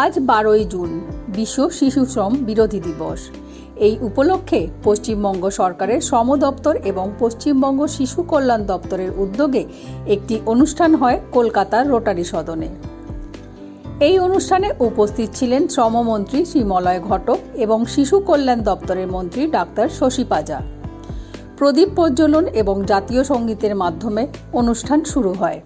আজ বারোই জুন, বিশ্ব শিশু শ্রম বিরোধী দিবস। এই উপলক্ষে পশ্চিমবঙ্গ সরকারের শ্রম দপ্তর এবং পশ্চিমবঙ্গ শিশু কল্যাণ দপ্তরের উদ্যোগে একটি অনুষ্ঠান হয় কলকাতার রোটারি সদনে। এই অনুষ্ঠানে উপস্থিত ছিলেন শ্রমমন্ত্রী শ্রীমলয় ঘটক এবং শিশু কল্যাণ দপ্তরের মন্ত্রী ডাক্তার শশী পাজা। প্রদীপ প্রজ্বলন এবং জাতীয় সঙ্গীতের মাধ্যমে অনুষ্ঠান শুরু হয়।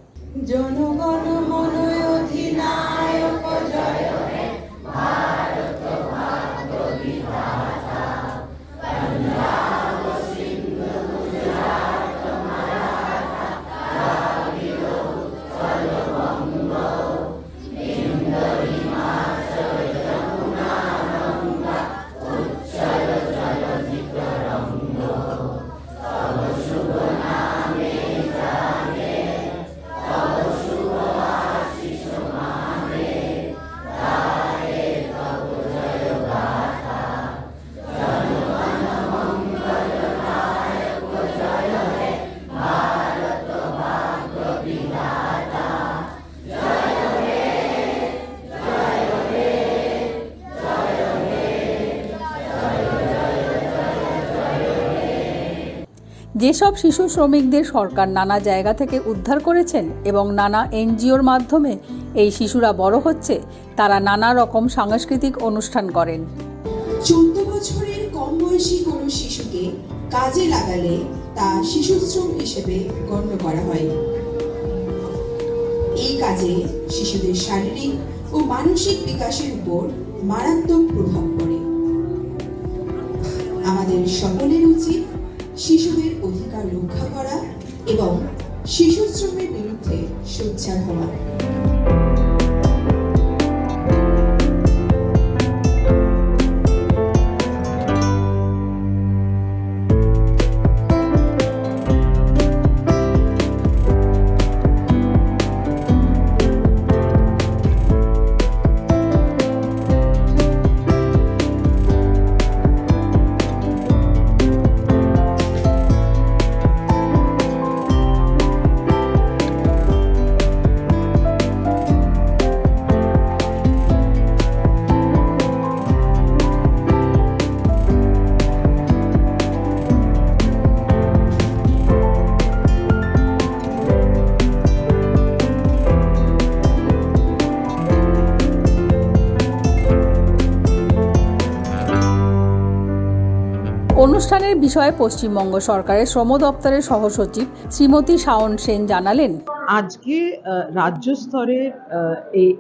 যেসব শিশু শ্রমিকদের সরকার নানা জায়গা থেকে উদ্ধার করেছেন এবং নানা এনজিওর মাধ্যমে এই শিশুরা বড় হচ্ছে, তারা নানা রকম সাংস্কৃতিক অনুষ্ঠান করেন। চোদ্দ বছরের কম বয়সী কোনো শিশুকে কাজে লাগালে তা শিশুশ্রম হিসেবে গণ্য করা হয়। এই কাজে শিশুদের শারীরিক ও মানসিক বিকাশের উপর মারাত্মক প্রভাব পড়ে। আমাদের সকলের উচিত শিশুদের অধিকার রক্ষা করা এবং শিশু শ্রমের বিরুদ্ধে সোচ্চার হওয়া। অনুষ্ঠানের বিষয়ে পশ্চিমবঙ্গ সরকারের শ্রম দপ্তরের সহসচিব শ্রীমতী শাওন সেন জানালেন। আজকে রাজ্য স্তরের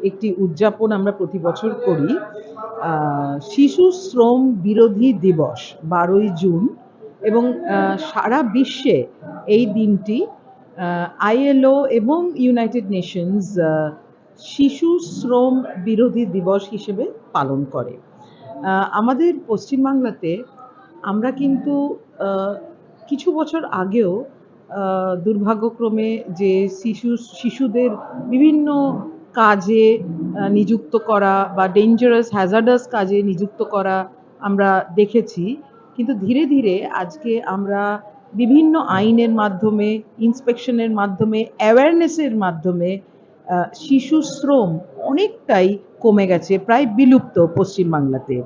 একটি উদযাপন আমরা প্রতি বছর করি শিশু শ্রম বিরোধী দিবস বারোই জুন এবং সারা বিশ্বে এই দিনটি আইএলও এবং ইউনাইটেড নেশনস শিশু শ্রম বিরোধী দিবস হিসেবে পালন করে। আমাদের পশ্চিমবাংলাতে আমরা কিন্তু কিছু বছর আগেও দুর্ভাগ্যক্রমে যে শিশু, শিশুদের বিভিন্ন কাজে নিযুক্ত করা বা ডেঞ্জারাস হ্যাজার্ডাস কাজে নিযুক্ত করা আমরা দেখেছি। কিন্তু ধীরে ধীরে আজকে আমরা বিভিন্ন আইনের মাধ্যমে, ইন্সপেকশনের মাধ্যমে অ্যাওয়ারনেসের মাধ্যমে শিশু শ্রম অনেকটাই কমে গেছে, প্রায় বিলুপ্ত পশ্চিমবাংলাতে।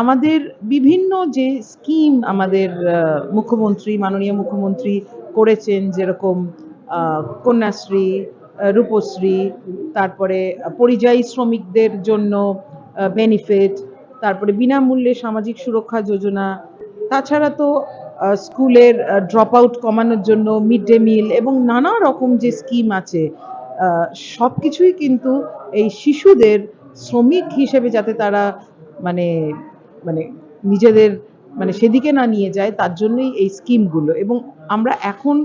আমাদের বিভিন্ন যে স্কিম আমাদের মুখ্যমন্ত্রী, মাননীয় মুখ্যমন্ত্রী করেছেন, যেরকম কন্যাশ্রী রূপশ্রী, তারপরে পরিযায়ী শ্রমিকদের জন্য বেনিফিট তারপরে বিনামূল্যে সামাজিক সুরক্ষা যোজনা, তাছাড়া তো স্কুলের ড্রপ আউট কমানোর জন্য মিড ডে মিল এবং নানা রকম যে স্কিম আছে সব কিছুই কিন্তু এই শিশুদের শ্রমিক হিসেবে যাতে তারা মানে মানে নিজেদের মানে সেদিকে না নিয়ে যায়, তার জন্যই এই স্কিমগুলো। এবং আমরা এখন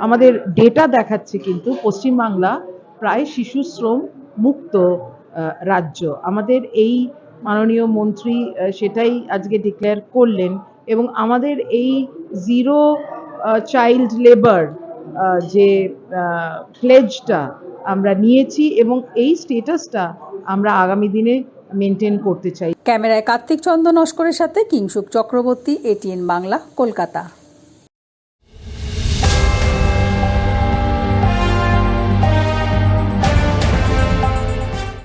আমাদের ডেটা দেখাচ্ছে কিন্তু পশ্চিমবাংলা প্রায় শিশু শ্রম মুক্ত রাজ্য। আমাদের এই মাননীয় মন্ত্রী সেটাই আজকে ডিক্লেয়ার করলেন এবং আমাদের এই জিরো চাইল্ড লেবার যে প্লেজটা আমরা নিয়েছি এবং এই স্টেটাসটা আমরা আগামী দিনে মেনটেন করতে চাই। ক্যামেরায় কার্তিক চন্দ্র নস্করের সাথে কিংসুক চক্রবর্তী এটিএন বাংলা কলকাতা।